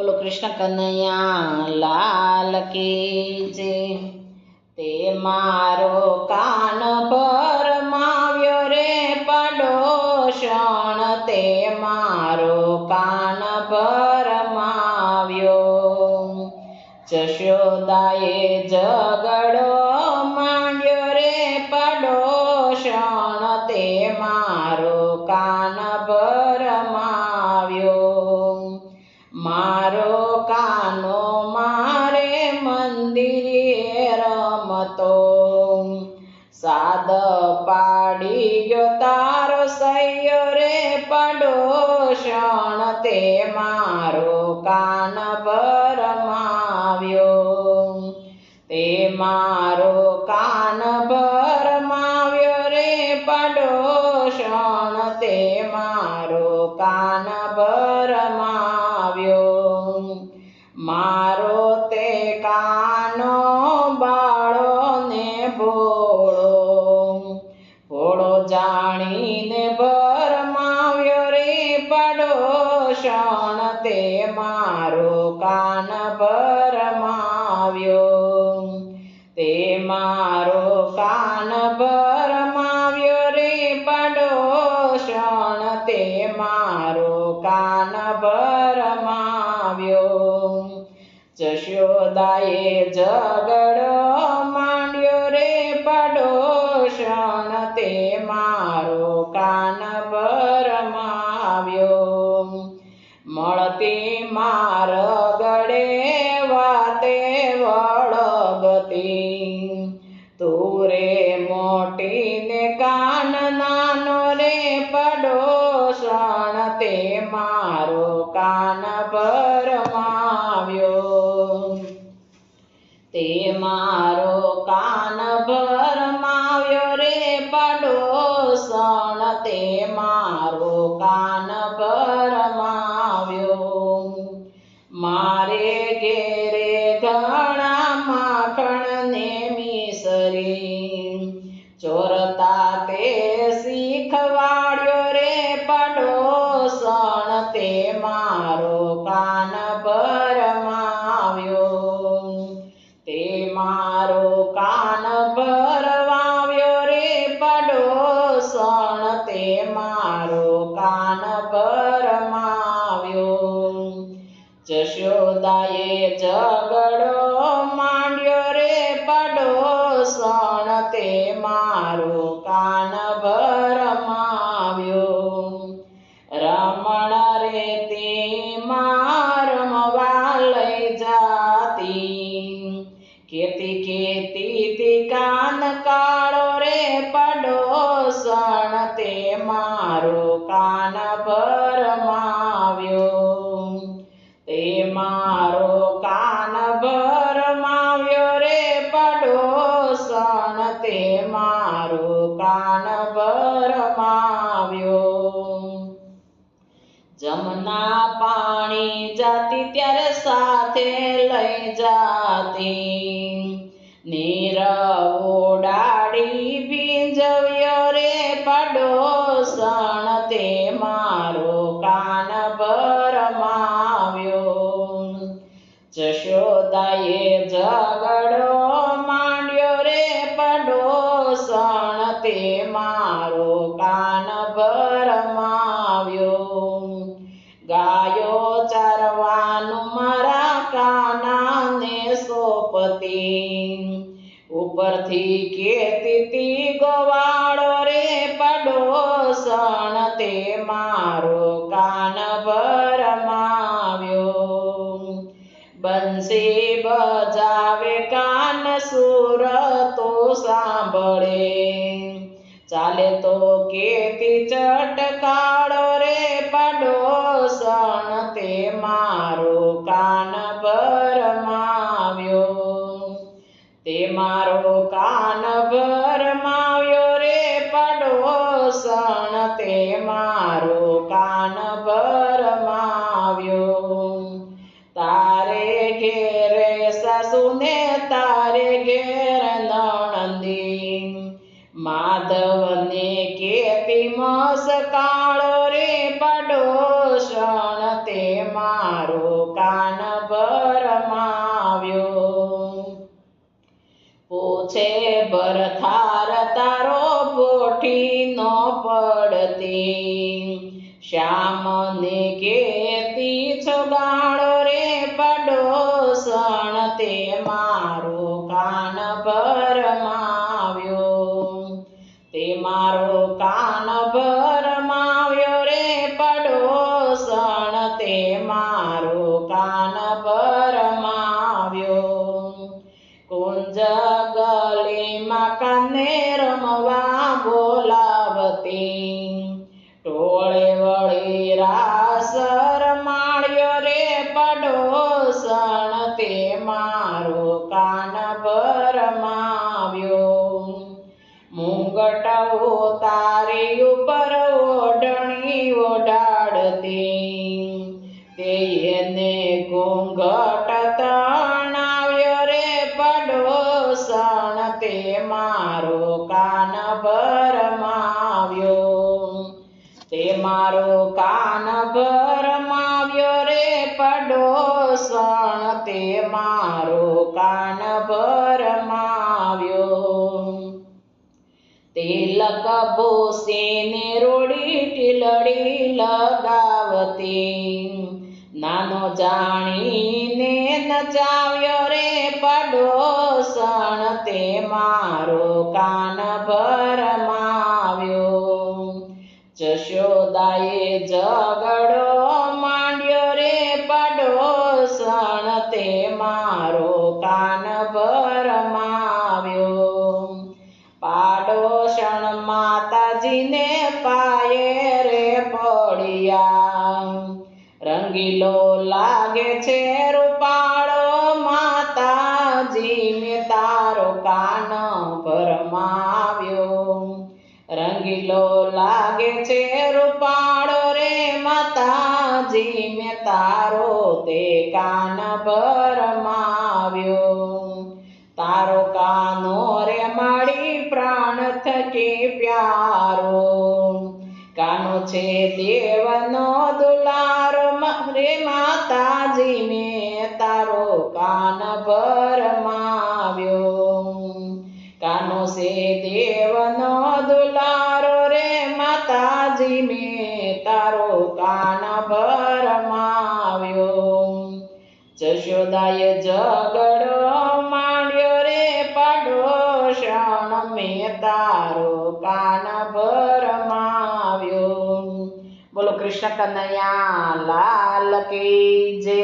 બોલો કૃષ્ણ કનૈયા, લાલ કી જે તે મારો કાન ભરમાવ્યો રે પડોશણ, તે મારો કાન ભરમાવ્યો. જશોદાએ ઝઘડો મારો કાનો મારે મંદિરે રમતો. સાદ પાડી ગયો તારો સૈયો રે પડોશણ તે મારો કાન ભરમાવ્યો. તે મારો કાન ભરમાવ્યો રે પડોશણ તે મારો કાન મારો તે કાનો બાળો ને ભોળો. ભોળો જાણીને ભરમાવ્યો રે પડોશણ, તે મારો કાન ભરમાવ્યો. તે મારો કાન ભરમાવ્યો રે પડોશણ, તે મારો કાન ભરમાવ્યો. જશોદાએ ઝઘડો માંડ્યો રે પડોશણ, તે મારો કાન ભરમાવ્યો. મળતી માર ગળે વાતે વળગતી. તુરે મોટી ને કાન નાનો રે પડોશણ, તે મારો કાન ભરમાવ્યો. મારો કાન ભરમાવ્યો રે પડોશણ તે મારો કાન ભરમાવ્યો. મારે ઘેરે જશોદાએ ઝઘડો માંડ્યો રે પડોશણ તે મારો કાન ભરમાવ્યો મારો કાન ભરમાવ્યો રે પડોશણ તે મારો કાન ભરમાવ્યો જમના પાણી જાતી ત્યારે સાથે લઈ જાતી. નીર ઓડાડી ભીંજવ્યો રે જશોદાએ ઝઘડો માંડ્યો રે પડોશણ તે મારો કાન ભરમાવ્યો. ગાયો ચરવાનું મારા કાનાને સોપતી. ઉપરથી કેતી બંસી બજાવે કાન સુર તો સાંભળે. ચાલે તો કેતી ચટકાળો રે પડોશણ તે મારો કાન ભરમાવ્યો. તે મારો કાન ભરમાવ્યો રે પડોશણ તે મારો કાન ભરમાવ્યો ઘેરે સાસુને તારે ઘેર નણંદી માધવને કેતી મસ કાળો રે પડોશણ તે મારો કાન ભરમાવ્યો પૂછે ભરથાર તારો પોઠી ન પડતી શ્યામને કેતી તે મારો કાન ભરમાવ્યો. તે મારો કાન ભરમાવ્યો રે પડોસણ. તે મારો કાન ભરમાવ્યો પડોસણ તે મારો કાન ભરમાવ્યો મુંગટ તારી ઉપર ઓઢણી ઓઢાડતી. તે એને ઘૂંઘટ તે મારો કાન ભરમાવ્યો. તિલક ભૂસીને રોડી ટીલડી લગાવતી. નાનો જાણીને નચાવ્યો રે પડોસણ, તે મારો કાન ભરમાવ્યો. જશોદાએ રે પડોસણ તે મારો કાન ભરમાવ્યો. પાડોશણ માતાજીને પાયે રે પડ્યા. રંગીલો લાગે છે રૂપાળો માતાજી મેં તારો કાન ભરમાવ્યો. રંગીલો લાગે છે રૂપાળો રે માતાજી તારો તે કાન ભરમાવ્યો. તારો કાનો રે મારી પ્રાણ થકી પ્યારો. કાનો છે દેવનો દુલારો રે માતાજી મેં તારો કાન ભરમાવ્યો. કાનો છે દેવનો જશોદાએ ઝઘડો માંડ્યો રે પડોશણ મેં તારો કાન ભરમાવ્યો. બોલો કૃષ્ણ કનૈયા, લાલ કે જય.